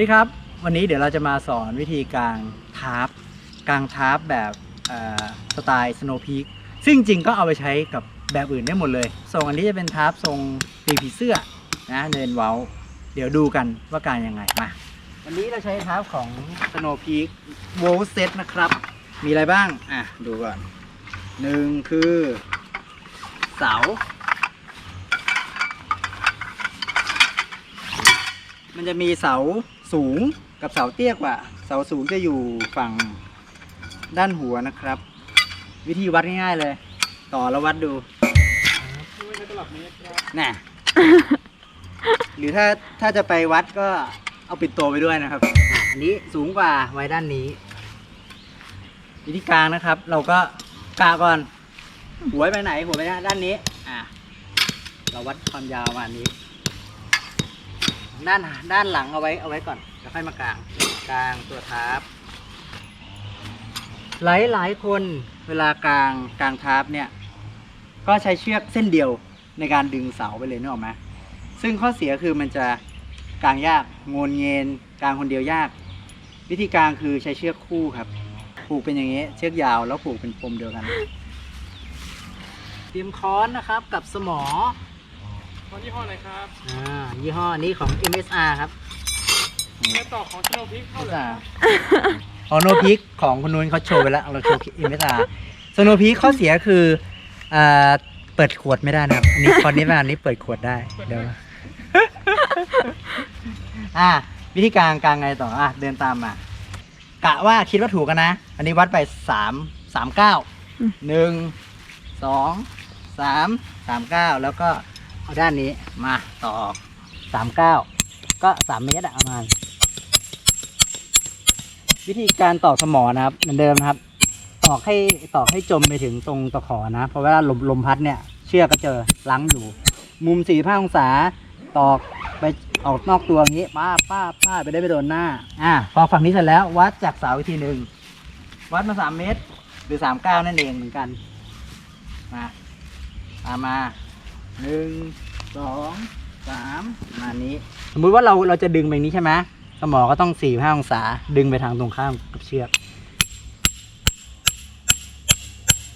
ดีครับ วันนี้เดี๋ยวเราจะมาสอนวิธีการทาร์ปกางทาร์ปแบบสไตล์สโนว์พีคซึ่งจริงก็เอาไปใช้กับแบบอื่นได้หมดเลยทรงอันนี้จะเป็นทาร์ปทรงปีผีเสื้อนะเนินเว้า เดี๋ยวดูกันว่าการยังไงมาวันนี้เราใช้ทาร์ปของสโนว์พีคโวลเซตนะครับ มีอะไรบ้าง อะ ดูก่อนหนึ่งคือ เสามันจะมีเสา สูงกับเสาเตี้ยกว่า เสาสูงจะอยู่ฝั่งด้านหัวนะครับ วิธีวัดง่ายๆเลย ต่อแล้ววัดดูน่ะหรือถ้าถ้าจะไปวัดก็เอาปิดโตไปด้วยนะครับอะอันนี้สูงกว่าไว้ด้านนี้ วิธีการนะครับ เราก็กาก่อน หัวไปไหนหัวไปด้านนี้ อะ เราวัดความยาวประมาณนี้ ด้านด้านหลังเอาไว้เอาไว้ก่อนแล้วค่อยมากลางกลางตัวทาร์ปหลายหลายคนเวลากางกลางทาร์ปเนี่ย ก็ใช้เชือกเส้นเดียวในการดึงเสาไปเลยนึกออกไหมซึ่งข้อเสียคือมันจะกางยากงนเงินกางคนเดียวยาก วิธีการคือใช้เชือกคู่ครับ ผูกเป็นอย่างนี้ เชือกยาวแล้วผูกเป็นปมเดียวกัน เตรียมค้อนนะครับกับสมอ วันยี่ห้ออะไรครับอ่ายี่ห้อนี้ของ MSR ครับแม่ต่อของชโนพิกเข้าเลยครับของโนพิกของคุณนุ้นเขาโชว์ไปแล้วเราโชว์ MSR สโนพิกข้อเสียคืออ่าเปิดขวดไม่ได้นะครับอันนี้คอนนี้มาอันนี้เปิดขวดได้เดี๋ยวอ่าวิธีการกางไงต่ออะเดินตามมากะว่าคิดว่าถูกกันนะ อันนี้วัดไปสามสามเก้าอืมหนึ่งสองสามสามเก้าแล้วก็ เอาด้านนี้มาต่อสามเก้าก็สามเมตรอะประมาณ วิธีการตอกสมอนะครับ เหมือนเดิมนะครับ ตอกให้ตอกให้จมไปถึงตรงตะขอนะ เพราะเวลาลมลมพัดเนี่ย เชือกก็เจอลังอยู่ มุมสี่ห้าองศาตอกไปออกนอกตัวอย่างนี้ป้าบป้าบป้าบไปได้ไปโดนหน้า อ่าพอฝั่งนี้เสร็จแล้ววัดจากเสาอีกทีหนึ่งวัดมาสามเมตร หรือสามเก้านั่นเองเหมือนกัน มาตามมาหนึ่ง สองสามมานี้ สมมุติว่าเราเราจะดึงไปอย่างนี้ใช่ไหมสมอก็ต้องสี่ห้าองศา ดึงไปทางตรงข้ามกับเชือก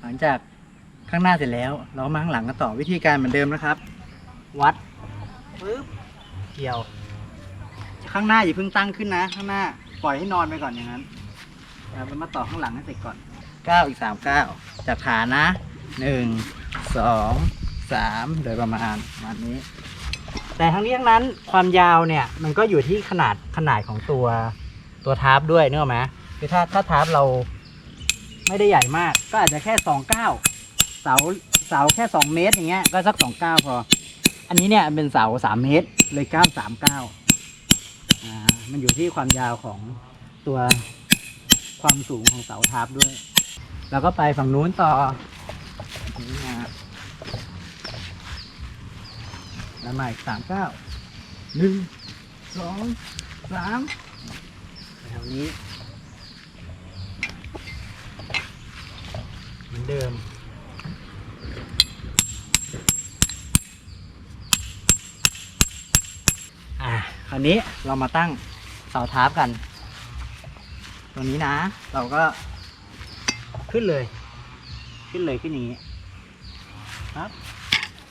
หลังจากข้างหน้าเสร็จแล้ว เราก็มาข้างหลังกันต่อวิธีการเหมือนเดิมนะครับ วัดปึ๊บเกี่ยว ข้างหน้าอย่าเพิ่งตั้งขึ้นนะ ข้างหน้าปล่อยให้นอนไปก่อนอย่างนั้นแล้วมาต่อข้างหลังให้เสร็จก่อนเก้าอีกสามเก้าจับขานะหนึ่งสอง สามโดยประมาณประมาณนี้ แต่ทั้งนี้ทั้งนั้นความยาวเนี่ยมันก็อยู่ที่ขนาดขนาดของตัวตัวทาร์ปด้วยเนออกไหมคือถ้าถ้าทาร์ปเราไม่ได้ใหญ่มาก ก็อาจจะแค่สองเก้าเสาเสาแค่สองเมตรอย่างเงี้ยก็สักสองเก้าพอ อันนี้เนี่ยเป็นเสาสามเมตรเลยเก้าสามเก้าอ่ามันอยู่ที่ความยาวของตัวความสูงของเสาทาร์ปด้วย แล้วก็ไปฝั่งนู้นต่อ นี่นะแล้วมาอีกสามเก้าหนึ่งสองสามแถวนี้เหมือนเดิมอะคราวนี้เรามาตั้งเสาทาร์ปกัน ตรงนี้นะ เราก็ขึ้นเลย ขึ้นเลยขึ้นอย่างนี้ครับ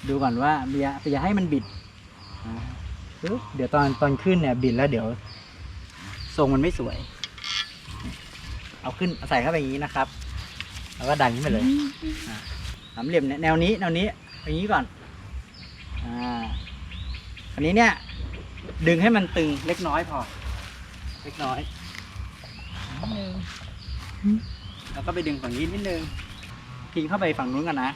ดูก่อนว่าอย่าอย่าให้มันบิดอ่าปึ๊บเดี๋ยวตอนตอนขึ้นเนี่ยบิดแล้วเดี๋ยวทรงมันไม่สวย เอาขึ้นเอาใส่เข้าไปอย่างนี้นะครับ แล้วก็ดันขึ้นไปเลยอ่าสามเหลี่ยมเนี่ยแนวนี้แนวนี้อย่างนี้ก่อนอ่าอันนี้เนี่ย ดึงให้มันตึงเล็กน้อยพอ เล็กน้อยนิดนึงแล้วก็ไปดึงฝั่งนี้นิดนึงทิ้งเข้าไปฝั่งนู้นกันนะ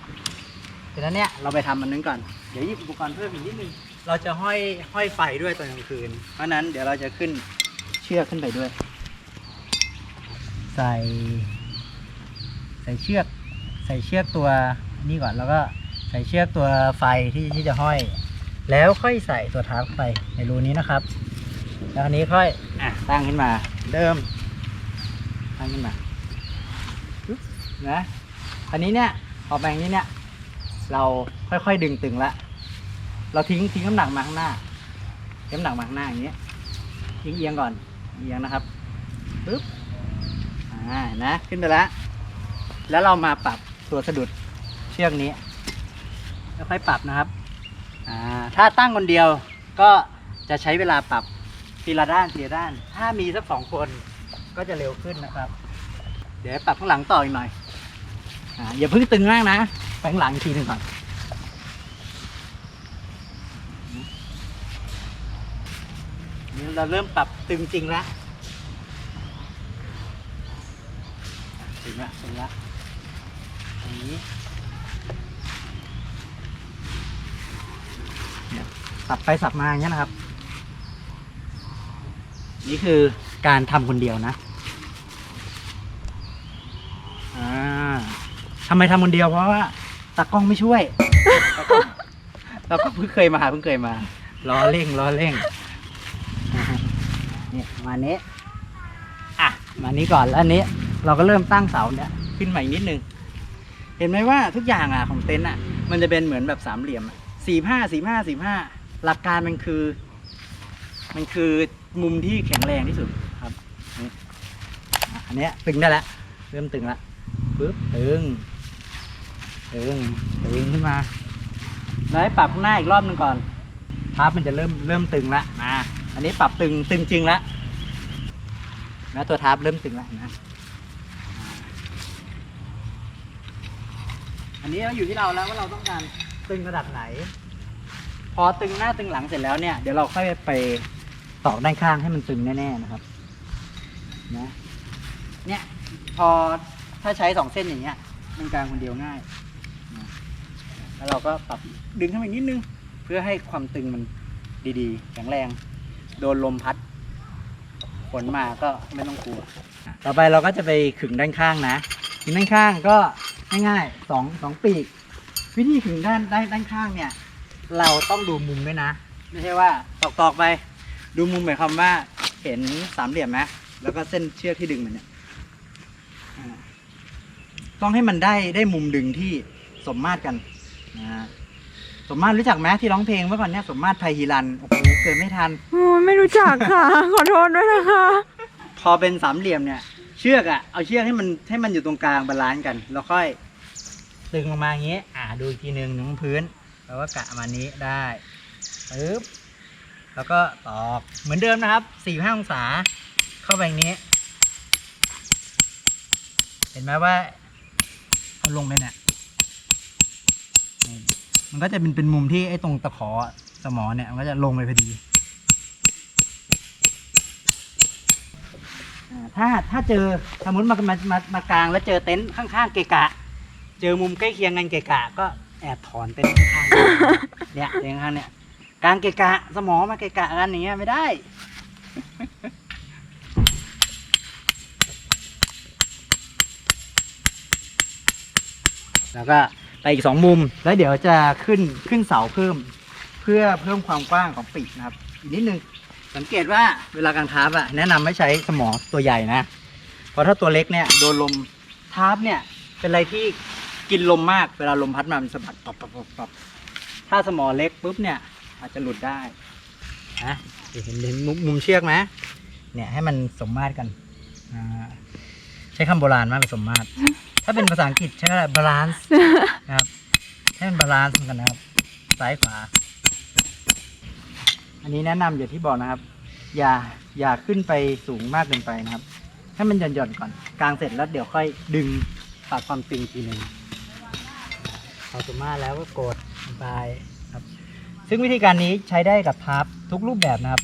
เสร็จแล้วเนี่ยเราไปทำมันนึงก่อน เดี๋ยวหยิบอุปกรณ์เพิ่มอีกนิดนึง เราจะห้อยห้อยไฟด้วยตอนกลางคืน เพราะฉะนั้นเดี๋ยวเราจะขึ้นเชือกขึ้นไปด้วย ใส่ ใส่เชือก ใส่เชือกตัวนี่ก่อนแล้วก็ใส่เชือกตัวไฟที่ที่จะห้อย แล้วค่อยใส่ตัวทาร์ปไปในรูนี้นะครับ แล้วอันนี้ค่อยอะตั้งขึ้นมาเดิม ตั้งขึ้นมาปึ๊บนะอันนี้เนี่ยพอแปลงนี้เนี่ย เราค่อยๆดึงตึงละ เราทิ้งทิ้งน้ำหนักมาข้างหน้าน้ำหนักมาข้างหน้าอย่างนี้เอียงก่อนเอียงนะครับปึ๊บอ่านะขึ้นไปแล้วแล้วเรามาปรับตัวสะดุดเชือกนี้แล้วค่อยปรับนะครับอ่าถ้าตั้งคนเดียวก็จะใช้เวลาปรับทีละด้านทีละด้าน ถ้ามีสักสองคนก็จะเร็วขึ้นนะครับ เดี๋ยวปรับข้างหลังต่ออีกหน่อยอ่าอย่าเพิ่งตึงมากนะ ไปข้างหลังอีกทีหนึ่งก่อนนี่เราเริ่มปรับตึงจริงแล้วตึงละตึงละอย่างนี้เนี่ยสับไปสับมาอย่างเงี้ยนะครับ นี่คือการทำคนเดียวนะ อ่าทำไมทำคนเดียวเพราะว่า ตากล้องไม่ช่วยตากล้องเราก็เพิ่งเคยมาเพิ่งเคยมาล้อเร่งล้อเร่งนี่ประมาณนี้อะมานี้ก่อนแล้วอันนี้ เราก็เริ่มตั้งเสาเนี่ยขึ้นมาอีกนิดนึง เห็นไหมว่าทุกอย่างอะของเต็นท์อะ มันจะเป็นเหมือนแบบสามเหลี่ยมสี่ห้าสี่ห้าสี่ห้าหลักการมันคือ มันคือมุมที่แข็งแรงที่สุดครับนี่อะอันเนี้ยตึงได้แล้วเริ่มตึงละปึ๊บตึง ตึงตึงขึ้นมาแล้วให้ปรับข้างหน้าอีกรอบหนึ่งก่อนพาร์ทมันจะเริ่มเริ่มตึงละนะอันนี้ปรับตึงตึงจริงละนะตัวทาร์ปเริ่มตึงละนะอันนี้เราอยู่ที่เราแล้วว่าเราต้องการตึงระดับไหน พอตึงหน้าตึงหลังเสร็จแล้วเนี่ยเดี๋ยวเราค่อยไปต่อด้านข้างให้มันตึงแน่ๆนะครับนะเนี่ยพอถ้าใช้สองเส้นอย่างเงี้ยมันกลางคนเดียวง่าย แล้วเราก็ปรับดึงขึ้นมาอีกนิดนึง เพื่อให้ความตึงมันดีๆแข็งแรง โดนลมพัดฝนมาก็ไม่ต้องกลัว ต่อไปเราก็จะไปขึงด้านข้างนะขึงด้านข้างก็ง่ายๆสองสองปีก วิธีขึงด้านด้านด้านข้างเนี่ย เราต้องดูมุมด้วยนะ ไม่ใช่ว่าตอกๆไป ดูมุมหมายความว่าเห็นสามเหลี่ยมไหมแล้วก็เส้นเชือกที่ดึงมันเนี่ยต้องให้มันได้ได้มุมดึงที่สมมาตรกัน สมมาตรรู้จักไหมที่ร้องเพลงเมื่อก่อนเนี่ยสมมาตรไพฮีรันโอ้โหเกิดไม่ทัน โอ้ยไม่รู้จักค่ะ ขอโทษด้วยนะคะ พอเป็นสามเหลี่ยมเนี่ย เชือกอะเอาเชือกให้มันให้มันอยู่ตรงกลางบาลานซ์กัน แล้วค่อยตึงลงมาอย่างงี้ อ่าดูอีกทีหนึ่งหนึ่งพื้น แล้วก็กะมานี้ได้ปึ๊บแล้วก็ตอกเหมือนเดิมนะครับสี่ห้าองศา เข้าไปอย่างนี้ เห็นไหมว่าเอาลงไปเนี่ยนี่ มันก็จะเป็นเป็นมุมที่ไอ้ตรงตะขอสมอเนี่ยมันก็จะลงไปพอดีอ่าถ้าถ้าเจอสมมติมามามามากลางแล้วเจอเต็นท์ข้างๆเกะกะ เจอมุมใกล้เคียงกันเกะกะ ก็แอบถอนเต็นท์ข้างๆเนี่ยเต็นท์ข้างเนี่ยกลางเกะกะ สมองมาเกะกะกันอย่างเงี้ยไม่ได้ แล้วก็ ไปอีกสองมุม แล้วเดี๋ยวจะขึ้นขึ้นเสาเพิ่ม เพื่อเพิ่มความกว้างของปีกนะครับ อีกนิดนึงสังเกตว่าเวลากางทาร์ปอะแนะนำไม่ใช้สมอตัวใหญ่นะ เพราะถ้าตัวเล็กเนี่ยโดนลมทาร์ปเนี่ยเป็นอะไรที่กินลมมากเวลาลมพัดมามันสะบัดปับปับปับปับถ้าสมอเล็กปุ๊บเนี่ยอาจจะหลุดได้นะเห็นเห็นมุมมุมเชือกไหมเนี่ยให้มันสมมาตรกันอ่าใช้คำโบราณมากเลยสมมาตร ถ้าเป็นภาษาอังกฤษใช้อะไร balance นะครับให้มันบาลานซ์กันนะครับ ซ้ายขวา อันนี้แนะนำอย่างที่บอกนะครับ อย่าอย่าขึ้นไปสูงมากเกินไปนะครับ ให้มันหย่อนหย่อนๆก่อน กลางเสร็จแล้วเดี๋ยวค่อยดึงปรับความตึงอีกทีหนึ่งพอสมมาแล้วก็กดไปครับ ซึ่งวิธีการนี้ใช้ได้กับทาร์ปทุกรูปแบบนะครับ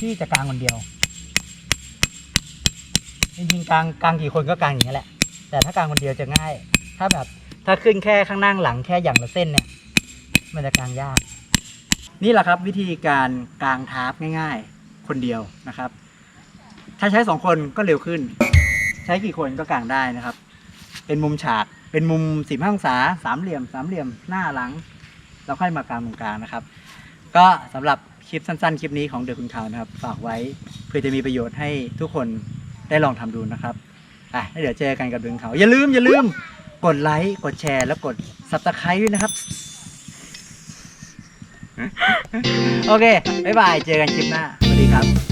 ที่จะกลางคนเดียว จริงๆกลางกลางกี่คนก็กลางอย่างนี้ยแหละ แต่ถ้ากลางคนเดียวจะง่าย ถ้าแบบถ้าขึ้นแค่ข้างหน้าหลังแค่อย่างละเส้นเนี่ย มันจะกลางยาก นี่แหละครับวิธีการกางทาร์ปง่าย ๆ คนเดียวนะครับ ถ้าใช้สองคนก็เร็วขึ้น ใช้กี่คนก็กางได้นะครับ เป็นมุมฉากเป็นมุมสิบห้องศาสามเหลี่ยม สามเหลี่ยมหน้าหลังแล้วค่อยมากางตรงกลางนะครับ ก็สำหรับคลิปสั้นๆ คลิปนี้ของเดอะคุณข่าวนะครับ ฝากไว้เพื่อจะมีประโยชน์ให้ทุกคนได้ลองทำดูนะครับ อะแล้วเดี๋ยวเจอกันกับดึงเขาอย่าลืมอย่าลืมกดไลค์กดแชร์แล้วกดซับสไครต์ด้วยนะครับ โอเคบ๊ายบายเจอกันคลิปหน้าสวัสดีครับ